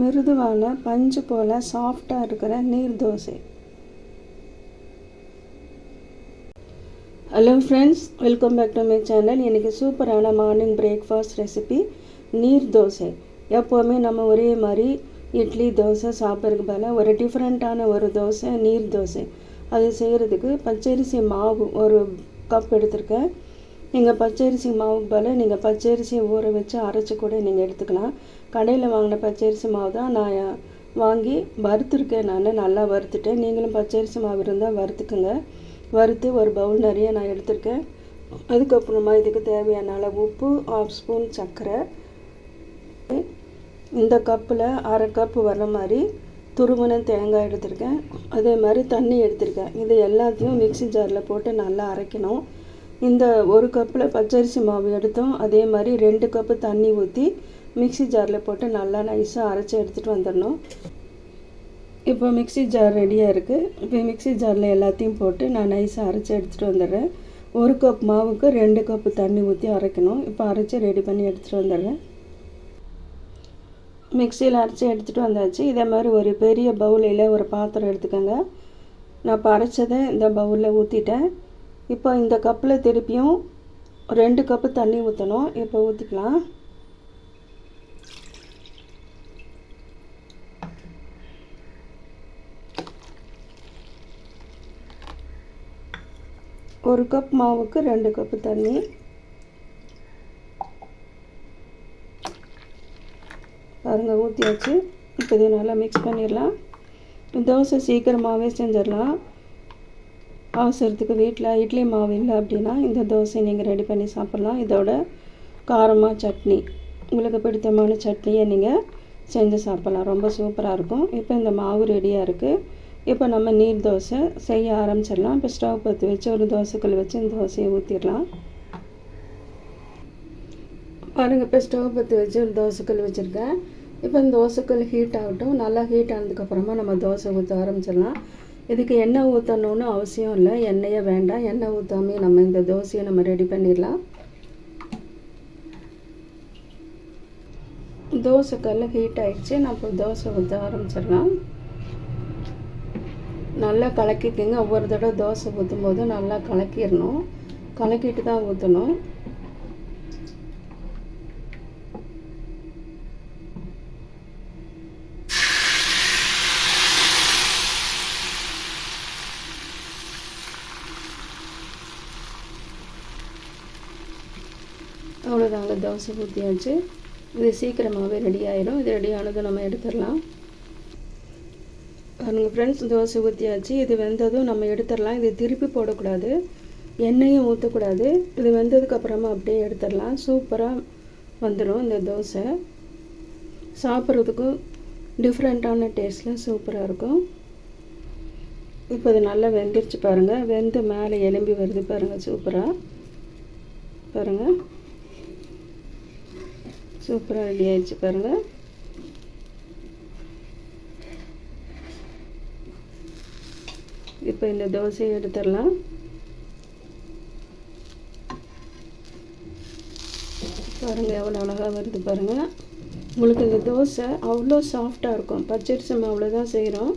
மிருதுவான பஞ்சு போல் சாஃப்டாக இருக்கிற நீர் dosa. Hello friends welcome back to my channel இன்றைக்கி சூப்பரான மார்னிங் பிரேக்ஃபாஸ்ட் ரெசிபி நீர் தோசை. எப்போவுமே நம்ம ஒரே மாதிரி இட்லி தோசை சாப்பிட்றதுக்கு பதிலாக ஒரு டிஃப்ரெண்ட்டான ஒரு தோசை நீர் தோசை. அது செய்கிறதுக்கு பச்சரிசி மாவு ஒரு கப் எடுத்திருக்கேன். நீங்கள் பச்சரிசி மாவுக்கு பதிலாக நீங்கள் பச்சரிசியை ஊற வச்சு அரைச்சி கூட நீங்கள் எடுத்துக்கலாம். கடையில் வாங்கின பச்சரிசி மாவு தான் நான் வாங்கி வறுத்துருக்கேன். நான் நல்லா வறுத்துட்டேன். நீங்களும் பச்சரிசி மாவு இருந்தால் வறுத்துக்குங்க. வறுத்து ஒரு பவுல் நிறைய நான் எடுத்திருக்கேன். அதுக்கப்புறமா இதுக்கு தேவையான அளவு உப்பு ஆஃப் ஸ்பூன் சர்க்கரை. இந்த கப்பில் அரை கப்பு வர மாதிரி துருவன தேங்காய் எடுத்திருக்கேன். அதே மாதிரி தண்ணி எடுத்திருக்கேன். இது எல்லாத்தையும் மிக்சி ஜாரில் போட்டு நல்லா அரைக்கணும். இந்த ஒரு கப்பில் பச்சரிசி மாவு எடுத்தோம். அதே மாதிரி ரெண்டு கப்பு தண்ணி ஊற்றி மிக்சி ஜாரில் போட்டு நல்லா நைஸாக அரைச்சி எடுத்துகிட்டு வந்துடணும். இப்போ மிக்சி ஜார் ரெடியாக இருக்குது இப்போ மிக்சி ஜாரில் எல்லாத்தையும் போட்டு நான் நைஸாக அரைச்சி எடுத்துகிட்டு வந்துடுறேன். ஒரு கப் மாவுக்கு ரெண்டு கப்பு தண்ணி ஊற்றி அரைக்கணும். இப்போ அரைச்சி ரெடி பண்ணி எடுத்துகிட்டு வந்துடுறேன். மிக்சியில் அரைச்சி எடுத்துகிட்டு வந்தாச்சு. இதே மாதிரி ஒரு பெரிய பவுலில் ஒரு பாத்திரம் எடுத்துக்கோங்க. நான் இப்போ அரைச்சதை இந்த பவுலில் ஊற்றிட்டேன் இப்போ இந்த கப்பில் திருப்பியும் ரெண்டு கப்பு தண்ணி ஊற்றணும் இப்போ ஊற்றிக்கலாம் ஒரு கப் மாவுக்கு ரெண்டு கப்பு தண்ணி. பாருங்கள் ஊற்றியாச்சு இப்போ இதை நல்லா மிக்ஸ் பண்ணிடலாம். தோசை சீக்கிரமாகவே செஞ்சிடலாம். அவசரத்துக்கு வீட்டில் இட்லி மாவு இல்லை அப்படின்னா இந்த தோசை நீங்கள் ரெடி பண்ணி சாப்பிட்லாம். இதோட காரமாக சட்னி. உங்களுக்கு பிடித்தமான சட்னியை நீங்கள் செஞ்சு சாப்பிட்லாம். ரொம்ப சூப்பராக இருக்கும். இப்போ இந்த மாவு ரெடியாக இருக்குது இப்போ நம்ம நீர் தோசை செய்ய ஆரம்பிச்சிடலாம். இப்போ ஸ்டவ் பற்றி வச்சு ஒரு தோசைக்கல் வச்சு இந்த தோசையை ஊற்றிடலாம் பாருங்கள் இப்போ ஸ்டவ் பற்றி வச்சு ஒரு தோசைக்கல் வச்சுருக்கேன். இப்போ இந்த தோசைக்கல் ஹீட் ஆகட்டும். நல்லா ஹீட் ஆனதுக்கப்புறமா நம்ம தோசை ஊற்ற ஆரம்பிச்சிடலாம். இதுக்கு எண்ணெய் ஊற்றணுன்னு அவசியம் இல்லை. எண்ணெயே வேண்டாம். எண்ணெய் ஊற்றாமே நம்ம இந்த தோசையை நம்ம ரெடி பண்ணிடலாம். தோசை கல்லு ஹீட் ஆகிடுச்சு நான் இப்போ தோசை ஊற்ற ஆரம்பிச்சிடலாம். நல்லா கலக்கிக்கங்க. ஒவ்வொரு தடவை தோசை ஊற்றும் போது நல்லா கலக்கிடணும். கலக்கிட்டு தான் ஊற்றணும் அவ்வளோதாங்க தோசை ஊற்றியாச்சு இது சீக்கிரமாகவே ரெடி ஆகிடும் இது ரெடி ஆனதும் நம்ம எடுத்துடலாம். பாருங்க ஃப்ரெண்ட்ஸ் தோசை ஊற்றியாச்சு இது வெந்ததும் நம்ம எடுத்துடலாம். இது திருப்பி போடக்கூடாது. எண்ணெயும் ஊற்றக்கூடாது இது வெந்ததுக்கப்புறமா அப்படியே எடுத்துடலாம். சூப்பராக வந்துடும் இந்த தோசை. சாப்பிட்றதுக்கும் டிஃப்ரெண்ட்டான டேஸ்ட்டில் சூப்பராக இருக்கும். இப்போ இது நல்லா வெந்துருச்சு பாருங்கள் வெந்து மேலே எலும்பி வருது பாருங்கள் சூப்பராக பாருங்கள் சூப்பராக ரெடி ஆயிடுச்சு பாருங்கள் இப்போ இந்த தோசையை எடுத்துடலாம். பாருங்கள் எவ்வளோ அழகாக வருது பாருங்கள் உங்களுக்கு இந்த தோசை அவ்வளோ சாஃப்டாக இருக்கும். பச்சரிசி மாவில் தான் செய்கிறோம்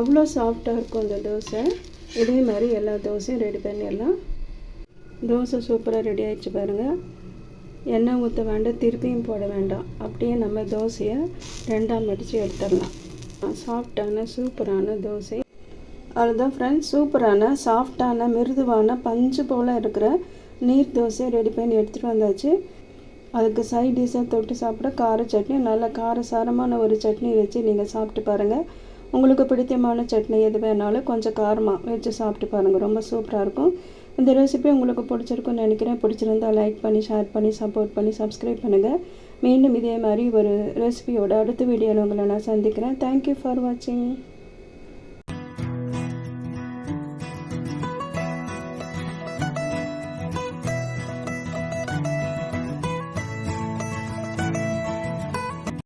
அவ்வளோ சாஃப்டாக இருக்கும் இந்த தோசை. இதே மாதிரி எல்லா தோசையும் ரெடி பண்ணிடலாம். தோசை சூப்பராக ரெடி ஆயிடுச்சு பாருங்கள் எண்ணெய் ஊற்ற வேண்டாம் திருப்பியும் போட வேண்டாம். அப்படியே நம்ம தோசையை ரெண்டாம் மடித்து எடுத்துடலாம். சாஃப்டான சூப்பரான தோசை. அதுதான் ஃப்ரெண்ட்ஸ் சூப்பரான சாஃப்டான மிருதுவான பஞ்சு போல் இருக்கிற நீர் தோசை ரெடி பண்ணி எடுத்துகிட்டு வந்தாச்சு. அதுக்கு சைட் டிஷ்ஷாக தொட்டு சாப்பிட கார சட்னி நல்ல காரசாரமான ஒரு சட்னி வச்சு நீங்கள் சாப்பிட்டு பாருங்கள் உங்களுக்கு பிடித்தமான சட்னி எது வேணாலும் கொஞ்சம் காரமாக வச்சு சாப்பிட்டு பாருங்கள் ரொம்ப சூப்பராக இருக்கும். இந்த ரெசிபி உங்களுக்கு பிடிச்சிருக்குன்னு நினைக்கிறேன். பிடிச்சிருந்தா லைக் பண்ணி ஷேர் பண்ணி சப்போர்ட் பண்ணி சப்ஸ்கிரைப் பண்ணுங்கள் மீண்டும் இதே மாதிரி ஒரு ரெசிபியோட அடுத்த வீடியோவில் உங்களை நான் சந்திக்கிறேன். தேங்க்யூ ஃபார் வாட்சிங்